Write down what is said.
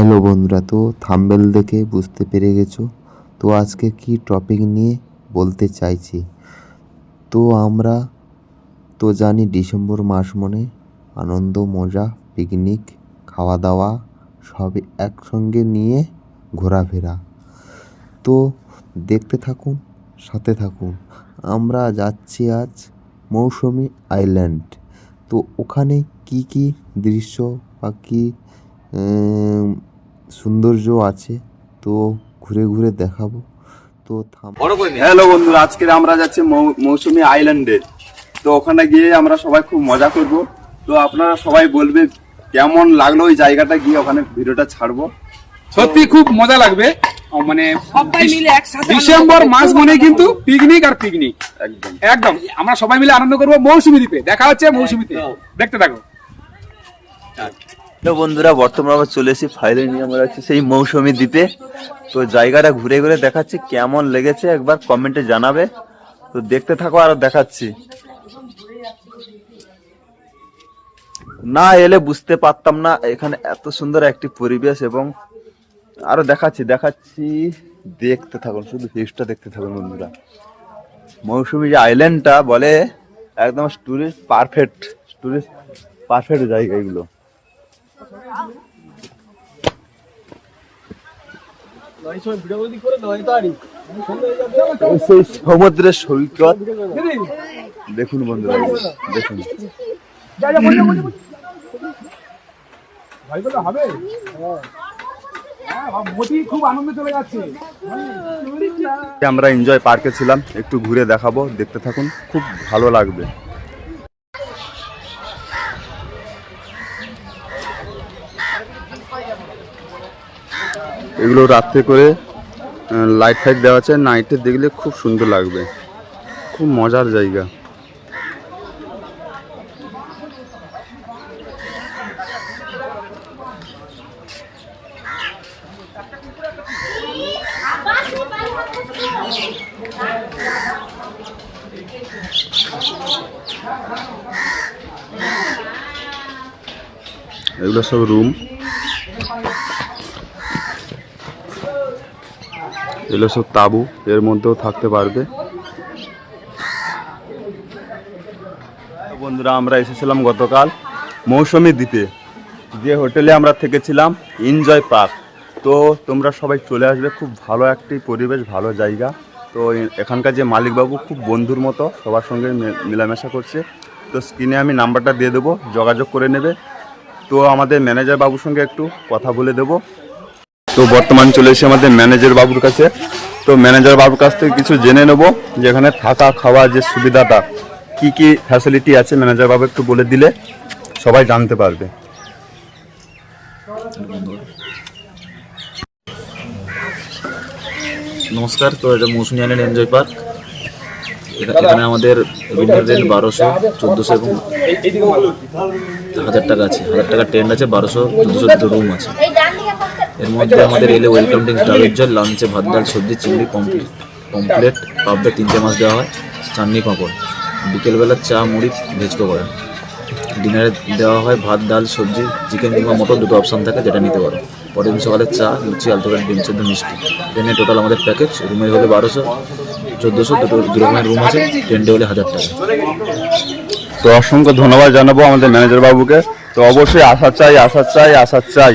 Hello বন্ধুরা, তো thumbnail দেখে বুঝতে পেরে গেছো? তো আজকে কি টপিক নিয়ে বলতে চাইছি? তো আমরা তো জানি ডিসেম্বর মাস মানে আনন্দ, মজা পিকনিক খাওয়া দাওয়া সব একসঙ্গে নিয়ে ঘোরাফেরা। তো দেখতে থাকুন, সাথে থাকুন। আমরা যাচ্ছি আজ মৌসুমি আইল্যান্ড। তো ওখানে কি কি দৃশ্য বা কী সৌন্দর্য আছে তো ঘুরে ঘুরে দেখাবো। তো থাম হ্যালো বন্ধুরা আজকে আমরা যাচ্ছি মৌ- মৌসুমী আইল্যান্ডে। তো ওখানে গিয়ে আমরা সবাই খুব মজা করব। তো আপনারা সবাই বলবে কেমন লাগল ওই জায়গাটা গিয়ে ওখানে ভিডিওটা ছাড়বো। সত্যি খুব মজা লাগবে। মানে সবাই মিলে একসাথে ডিসেম্বর মাস মানে কিন্তু পিকনিক আর পিকনিক একদম। একদম। আমরা সবাই মিলে আনন্দ করব মৌসুমী দ্বীপে। দেখা হচ্ছে মৌসুমীতে। দেখতে থাকো। তো বন্ধুরা, বর্তমানে আমরা চলে এসেছি ফাইলে নিয়ে, আমরা আছি সেই মৌসুমী দ্বীপে। তো জায়গাটা ঘুরে ঘুরে দেখাচ্ছি, কেমন লেগেছে একবার কমেন্টে জানাবে। তো দেখতে থাকো আর দেখাচ্ছি। না এলে বুঝতে পারতাম না, এখানে এত সুন্দর একটি পরিবেশ এবং আরও দেখাচ্ছি দেখাচ্ছি। দেখতে থাকুন, শুধু ভিউজটা দেখতে থাকুন বন্ধুরা। মৌসুমী যে আইল্যান্ডটা বলে, একদম টুরিস্ট পারফেক্ট টুরিস্ট পারফেক্ট জায়গা এগুলো। সেই সমুদ্রের সৈকত। দেখুন বন্ধুরা, দেখুন। যাচ্ছে আমরা এনজয় পার্কে ছিলাম, একটু ঘুরে দেখাবো, দেখতে থাকুন, খুব ভালো লাগবে। এগুলো রাত্রে করে লাইট ফাইট দেওয়া আছে। নাইটে দেখলে খুব সুন্দর লাগবে। খুব মজার জায়গা। এগুলো সব রুম এগুলো সব তাবু, এর মধ্যেও থাকতে পারবে। বন্ধুরা, আমরা এসেছিলাম গতকাল মৌসুমী দ্বীপে। যে হোটেলে আমরা থেকেছিলাম, এনজয় পার্ক। তো তোমরা সবাই চলে আসবে, খুব ভালো একটি পরিবেশ, ভালো জায়গা। তো এখানকার যে মালিকবাবু খুব বন্ধুর মতো সবার সঙ্গে মেলামেশা করছে। তো স্ক্রিনে আমি নাম্বারটা দিয়ে দেবো, যোগাযোগ করে নেবে। তো আমাদের ম্যানেজার বাবুর সঙ্গে একটু কথা বলে দেবো। তো বর্তমান চলে এসে আমাদের ম্যানেজার বাবুর কাছে। তো ম্যানেজার বাবুর কাছ থেকে কিছু জেনে নেব যে এখানে থাকা, খাওয়া যে সুবিধাটা, কি কি ফ্যাসিলিটি আছে ম্যানেজার বাবু একটু বলে দিলে সবাই জানতে পারবে। নমস্কার, তো এটা মৌসুমী এনজয় পার্ক। এখানে আমাদের উইন্টার রেন্ট বারোশো চোদ্দোশো এবং হাজার টাকা আছে, হাজার টাকার টেন্ট আছে, বারোশো চোদ্দোশো দুটো রুম আছে। এর মধ্যে আমাদের এলে ওয়েলকাম ড্রিঙ্কস ডাবের জল, লাঞ্চে ভাত, ডাল, সবজি, চিংড়ি পমপ্লেট পমপ্লেট পাবদা তিনটে মাছ দেওয়া হয়, চাটনি, পাঁপড়। বিকেলবেলা চা, মুড়ি ভেজ পকোড়া। ডিনারে দেওয়া হয় ভাত, ডাল, সবজি চিকেন কিংবা মটর দুটো অপশান থাকে যেটা নিতে পারো। পরের দিন সকালে চা, লুচি আলতোকার ডিম, সেদ্ধ, মিষ্টি। ট্রেনে টোটাল আমাদের প্যাকেজ রুমে হলে বারোশো চোদ্দোশো দুটো দু রকমের রুম আছে টেন্টে হলে হাজার টাকা। তো অসংখ্য ধন্যবাদ জানাব আমাদের ম্যানেজার বাবুকে। তো অবশ্যই আসা চাই আসা চাই আসা চাই।